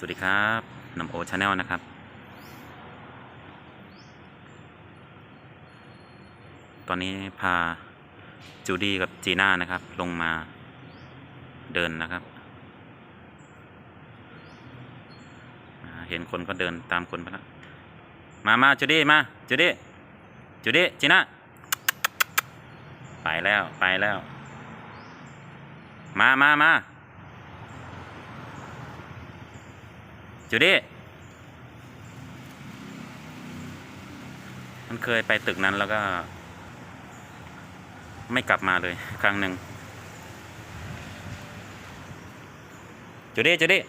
สวัสดีครับนำโอชาแนลนะครับ ตอนนี้พาจูดี้กับจีน่านะครับ ลงมาเดินนะครับ เห็นคนก็เดินตามคนไปแล้วมามาจูดี้มาจูดี้จูดี้จีน่าไปแล้วไปแล้ว มามามา จูดี้มันเคยไปตึกนั้นแล้วก็ ไม่กลับมาเลยครั้งหนึ่งจูดี้จูดี้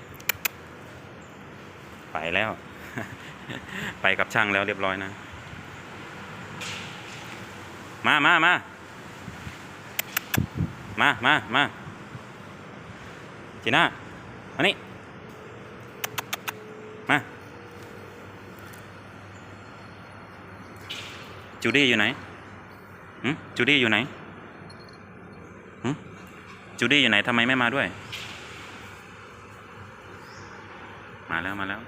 ไปแล้ว ไปกับช่างแล้วเรียบร้อยนะ มามามามามามาจีน่ามานี่ มา จูดี้อยู่ไหนหืมจูดี้อยู่ไหนหืมจูดี้อยู่ไหนทำไมไม่มาด้วย มาแล้วมาแล้ว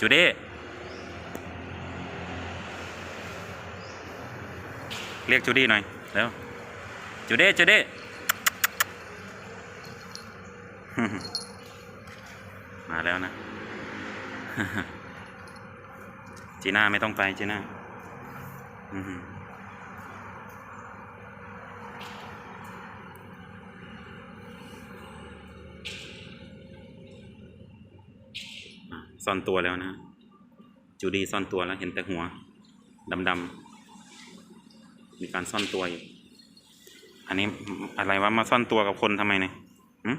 จูดี้เรียกจูดี้หน่อยเร็วจูดี้จูดี้มาแล้วนะ จีน่าไม่ต้องไปจีน่าอื้อหืออะซ่อนตัวแล้วนะ จูดีซ่อนตัวแล้วเห็นแต่หัวดำๆมีการซ่อนตัวอยู่ อันนี้อะไรวะมาซ่อนตัวกับคนทำไมเนี่ยหืม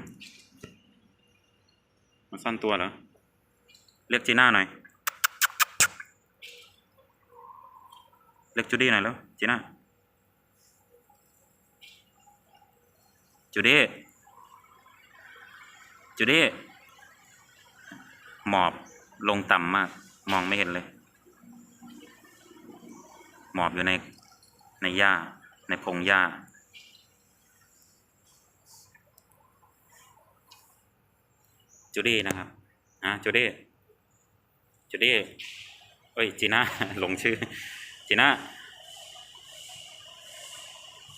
มาซ่อนตัวเหรอ เรียกจีน่าหน่อย เรียกจูดี้หน่อยแล้วจีน่าจูดี้จูดี้หมอบลงต่ำมาก มองไม่เห็นเลย หมอบอยู่ในในหญ้า ในพงหญ้าจูดี้นะครับอะจูดี้จูดี้เอ้ยจีน่าหลงชื่อ จีน่า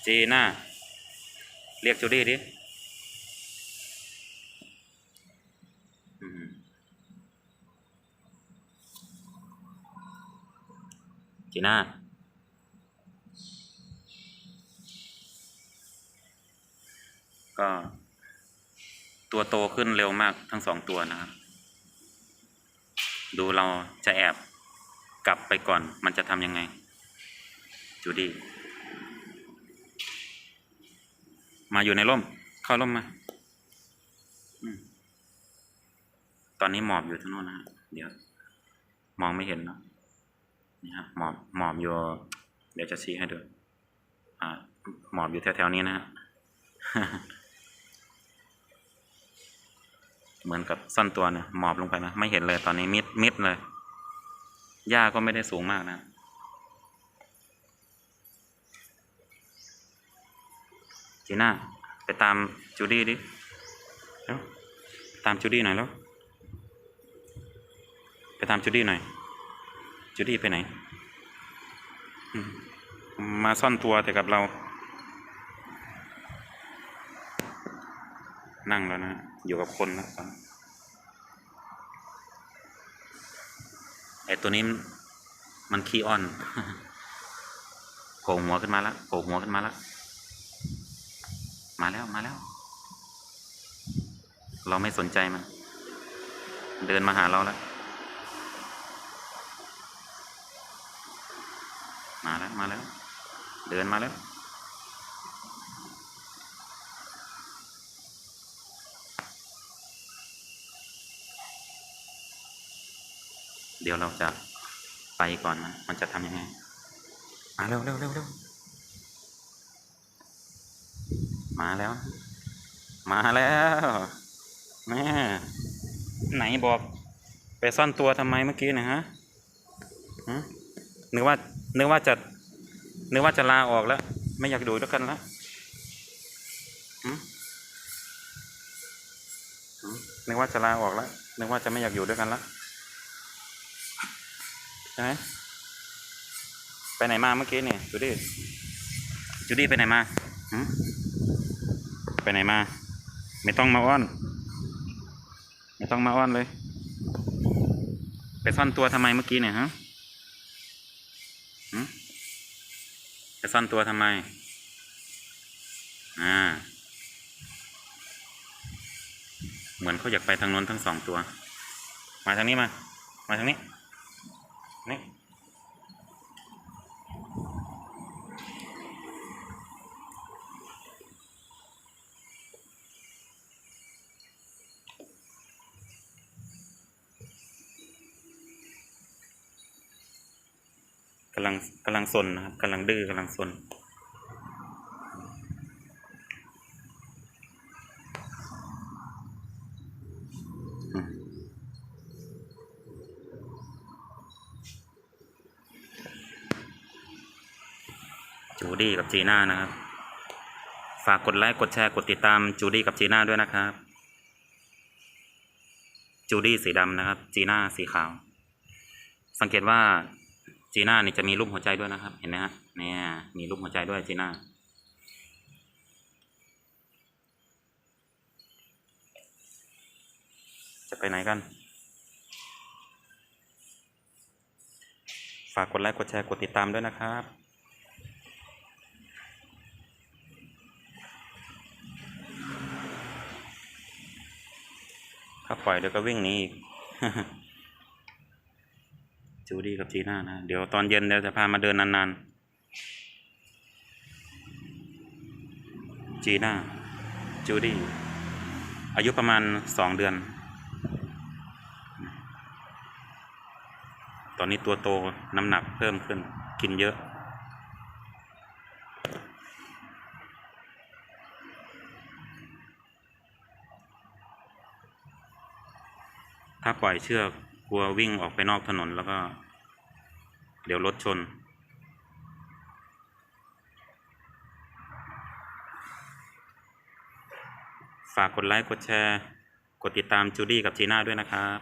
จีน่าเรียกจูดี้ดิจีน่าก็ตัวโตขึ้นเร็วมากทั้งสองตัวนะครับ ดูเราจะแอบ กลับไปก่อนมันจะทำยังไง จูดี้มาอยู่ในร่ม เข้าร่มมาตอนนี้หมอบอยู่ทั้งโน้นนะฮะเดี๋ยว มองไม่เห็นเนอะนี่ฮะหมอบหมอบอยู่ เดี๋ยวจะชี้ให้ดูอ่าหมอบอยู่แถวๆนี้นะฮะเหมือนกับซ่อนตัวเนี่ยหมอบลงไปนะไม่เห็นเลยตอนนี้มิดมิดเลย หญ้าก็ไม่ได้สูงมากนะจีน่าไปตามจูดี้ดิเร็วตามจูดี้หน่อยแล้ว ไปตามจูดี้หน่อย จูดี้ไปไหน มาซ่อนตัวแต่กับเรา นั่งแล้วนะ อยู่กับคนแล้วตอนนี้ ไอตัวนี้มันขี้อ้อนโผล่หัวขึ้นมาแล้วโผล่หัวขึ้นมาแล้วมาแล้วมาแล้ว เราไม่สนใจมัน เดินมาหาเราแล้ว มาแล้วมาแล้ว เดินมาแล้ว เดี๋ยวเราจะไปก่อนนะมันจะทำยังไงมาเร็วเร็วเร็วเร็วมาแล้ว มาแล้วแม่ไหนบอก ไปซ่อนตัวทำไมเมื่อกี้นะฮะฮะนึกว่านึกว่าจะนึกว่าจะลาออกแล้ว ไม่อยากดูด้วยกันแล้วหึอืมนึกว่าจะลาออกแล้วนึกว่าจะไม่อยากอยู่ด้วยกันแล้ว ใช่ไหมไปไหนมาเมื่อกี้เนี่ยจูดี้จูดี้ไปไหนมาหืมไปไหนมา ไม่ต้องมาอ้อน ไม่ต้องมาอ้อนเลย ไปซ่อนตัวทำไมเมื่อกี้เนี่ยฮะหืมไปซ่อนตัวทำไม อ่า เหมือนเขาอยากไปทางโน้นทั้งสองตัว มาทางนี้มา มาทางนี้ นี่กำลังกำลังสนนะครับกำลังดื้อกำลังสน ดี้กับจีน่านะครับ ฝากกดไลค์กดแชร์กดติดตามจูดี้กับจีน่าด้วยนะครับ จูดี้สีดำนะครับ จีน่าสีขาว สังเกตว่าจีน่านี่จะมีรูปหัวใจด้วยนะครับ เห็นไหมฮะเนี่ยมีรูปหัวใจด้วยจีน่าจะไปไหนกัน ฝากกดไลค์กดแชร์กดติดตามด้วยนะครับาปล่อยเดี๋ยวก็วิ่งหนีอีกจูดี้กับจีน่านะ เดี๋ยวตอนเย็นเดี๋ยวจะพามาเดินนานๆ จีน่า จูดี้ อายุประมาณสองเดือน ตอนนี้ตัวโตน้ำหนักเพิ่มขึ้น กินเยอะ ถ้าปล่อยเชือกกลัววิ่งออกไปนอกถนนแล้วก็ เดี๋ยวรถชน ฝากกดไลค์กดแชร์ กดติดตามจูดี้กับจีน่าด้วยนะครับ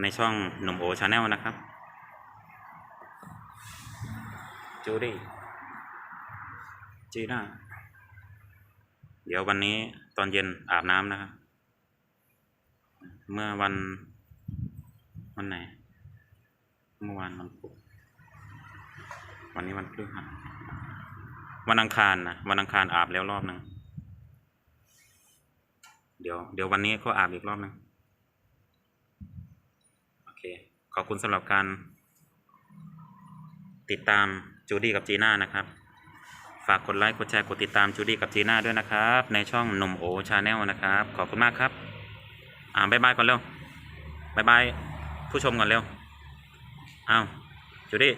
ในช่องหนุ่มโอชาแนลนะครับจูดี้จีน่า เดี๋ยววันนี้ตอนเย็นอาบน้ำนะครับ เมื่อวัน วันไหน เมื่อวานวันพุธวันนี้วันพฤหัสวันอังคารนะวันอังคารอาบแล้วรอบหนึ่งเดี๋ยวเดี๋ยววันนี้ก็อาบอีกรอบหนึ่งโอเค ขอบคุณสำหรับการติดตามจูดี้กับจีน่านะครับ ฝากกดไลค์กดแชร์กดติดตามจูดี้กับจีน่าด้วยนะครับ ในช่องหนุ่มโอชาแนลนะครับ ขอบคุณมากครับ อ่าบายบายก่อนเร็วบายบายผู้ชมก่อนเร็วอ้าวจุดี้